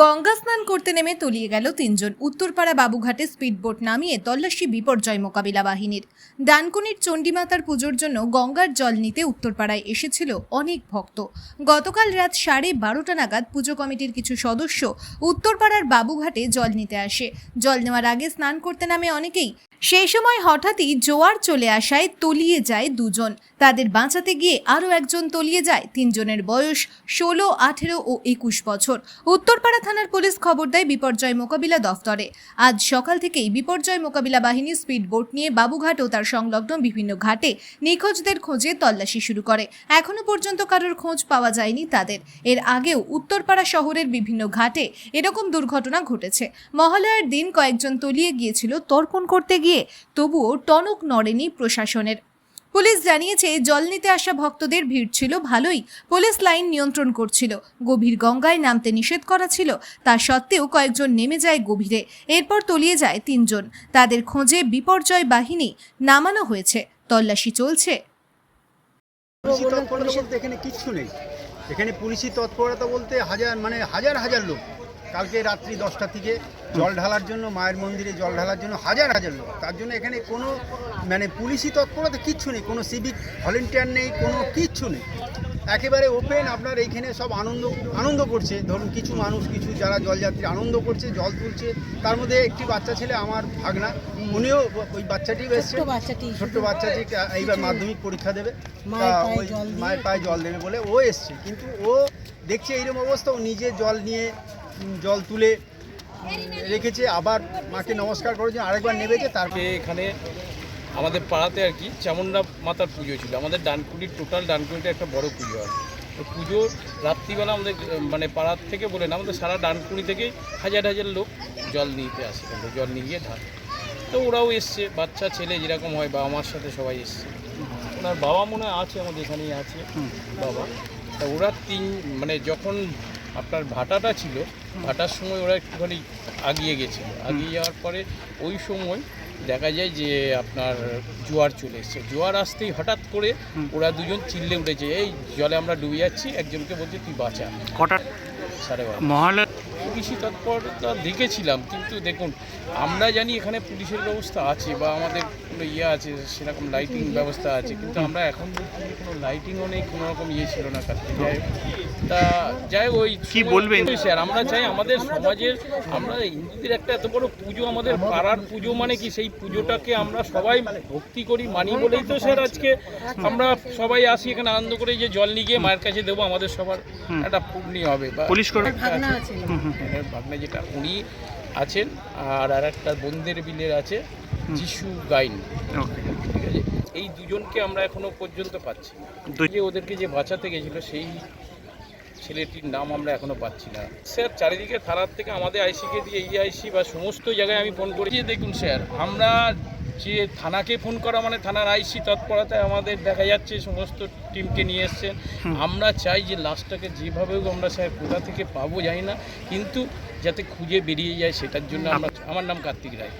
গঙ্গা স্নান করতে নেমে তলিয়ে গেল তিনজন। উত্তরপাড়া বাবুঘাটে স্পিডবোট নামিয়ে তল্লাশি বিপর্যয় মোকাবিলা বাহিনীর। ডানকুনির চণ্ডীমাতার পুজোর জন্য গঙ্গার জল নিতে উত্তরপাড়ায় এসেছিল অনেক ভক্ত। গতকাল রাত সাড়ে বারোটা নাগাদ পুজো কমিটির কিছু সদস্য উত্তরপাড়ার বাবুঘাটে জল নিতে আসে। জল নেওয়ার আগে স্নান করতে নামে অনেকেই। সেই সময় হঠাৎই জোয়ার চলে আসায় তলিয়ে যায় দুজন। তাদের বাঁচাতে গিয়ে আরও একজন তলিয়ে যায়। তিনজনের বয়স ষোলো, আঠেরো ও একুশ বছর। উত্তরপাড়া থানার পুলিশ খবর দেয়, বিপর্যয় মোকাবিলা দফতরে। আজ সকাল থেকেই বিপর্যয় মোকাবিলা বাহিনী স্পিড বোট নিয়ে বাবুঘাট ও তার সংলগ্ন বিভিন্ন ঘাটে নিখোঁজদের খোঁজে তল্লাশি শুরু করে। এখনও পর্যন্ত কারোর খোঁজ পাওয়া যায়নি তাদের। এর আগেও উত্তরপাড়া শহরের বিভিন্ন ঘাটে এরকম দুর্ঘটনা ঘটেছে। মহালয়ার দিন কয়েকজন তলিয়ে গিয়েছিল তর্পণ করতে গিয়ে তবুও টনক নড়েনি প্রশাসনের। পুলিশ জানিয়েছে, জল নিতে আসা ভক্তদের ভিড় ছিল ভালোই। পুলিশ লাইন নিয়ন্ত্রণ করছিল। গভীর গঙ্গায় নামতে নিষেধ করা ছিল। তা সত্ত্বেও কয়েকজন নেমে যায় গভীরে। এরপর তলিয়ে যায় তিনজন। তাদের খোঁজে বিপর্যয় বাহিনী নামানো হয়েছে। তল্লাশি চলছে। এখানে এখানে পুলিশি তৎপরতা বলতে হাজার মানে হাজার হাজার লোক। কালকে রাত্রি দশটা থেকে জল ঢালার জন্য মায়ের মন্দিরে জল ঢালার জন্য হাজার হাজার লোক। তার জন্য এখানে কোনো মানে পুলিশি তৎপরতা কিচ্ছু নেই কোনো সিভিক ভলেন্টিয়ার নেই কোনো কিচ্ছু নেই। একেবারে ওপেন আপনার এইখানে সব আনন্দ আনন্দ করছে। ধরুন কিছু মানুষ কিছু যারা জলযাত্রী আনন্দ করছে জল তুলছে। তার মধ্যে একটি বাচ্চা ছেলে আমার ভাগনা উনিও ওই বাচ্চাটি। এসছে ছোট্ট বাচ্চাটি এইবার মাধ্যমিক পরীক্ষা দেবে। ওই মায়ের পায়ে জল দেবে বলে ও এসছে। কিন্তু ও দেখছে এইরকম অবস্থা ও নিজে জল নিয়ে জল তুলে রেখেছে আবার মাকে নমস্কার জন্য আরেকবার নেবেছে তারপর এখানে আমাদের পাড়াতে আর কি চামুন্ডা মাতার পুজো ছিল। আমাদের ডানকুনির টোটাল ডানকুনিটা একটা বড় পুজো হয়। তো পুজো রাত্রিবেলা আমাদের মানে পাড়ার থেকে বলে না আমাদের সারা ডানকুনি থেকে হাজার হাজার লোক জল নিতে আসে কিন্তু জল নিয়ে গিয়ে ঢালে। তো ওরাও এসছে বাচ্চা ছেলে যেরকম হয় বাবা মার সাথে সবাই এসছে। ওনার বাবা মনে হয় আছে আমাদের এখানেই আছে বাবা। তা ওরা তিন মানে যখন আপনার ভাটাটা ছিল ভাটার সময় ওরা একটুখানি আগিয়ে গেছিল। আগিয়ে যাওয়ার পরে ওই সময় দেখা যায় যে আপনার জোয়ার চলে এসছে। জোয়ার আসতেই হঠাৎ করে ওরা দুজন চিল্লে উঠেছে এই জলে আমরা ডুবে যাচ্ছি একজনকে বলছে তুই বাঁচা। কটা? সাড়ে বারো মহলের পুলিশি তৎপরতা দেখেছিলাম কিন্তু দেখুন আমরা জানি এখানে পুলিশের ব্যবস্থা আছে বা আমাদের কোনো ইয়ে আছে সেরকম লাইটিং ব্যবস্থা আছে কিন্তু আমরা এখন কোনো লাইটিংও নেই কোনো রকম ইয়ে ছিল না কাছে তা যাই হোক, ওই কি বলবেন? স্যার আমরা চাই আমাদের সমাজের আমরা হিন্দুদের একটা এত বড় পুজো আমাদের পাড়ার পুজো মানে কি? সেই পুজোটাকে আমরা সবাই ভক্তি করি মানি বলেই তো স্যার আজকে আমরা সবাই আসি এখানে আনন্দ করে যে জল নিয়ে গিয়ে মায়ের কাছে দেবো আমাদের সবার একটা পূর্ণি হবে বা পুলিশ কর্মী ভাগনা যেটা উনি আছেন আর আর একটা বন্দের বিলের আছে যিশু গাইন। ঠিক আছে? এই দুজনকে আমরা এখনও পর্যন্ত পাচ্ছি যে ওদেরকে যে বাঁচাতে গেছিল সেই ছেলেটির নাম আমরা এখনও পাচ্ছি না। স্যার চারিদিকে থানার থেকে আমাদের আইসিকে দিয়ে ইআইসি বা সমস্ত জায়গায় আমি ফোন করি। দেখুন স্যার আমরা যে থানাকে ফোন করা মানে থানার আইসি তৎপরতায় আমাদের দেখা যাচ্ছে সমস্ত টিমকে নিয়ে এসছেন আমরা চাই যে লাশটাকে যেভাবে হোক আমরা স্যার কোথা থেকে পাবো জানি না কিন্তু যাতে খুঁজে বেরিয়ে যায় সেটার জন্য আমরা আমার নাম কার্তিক রায়।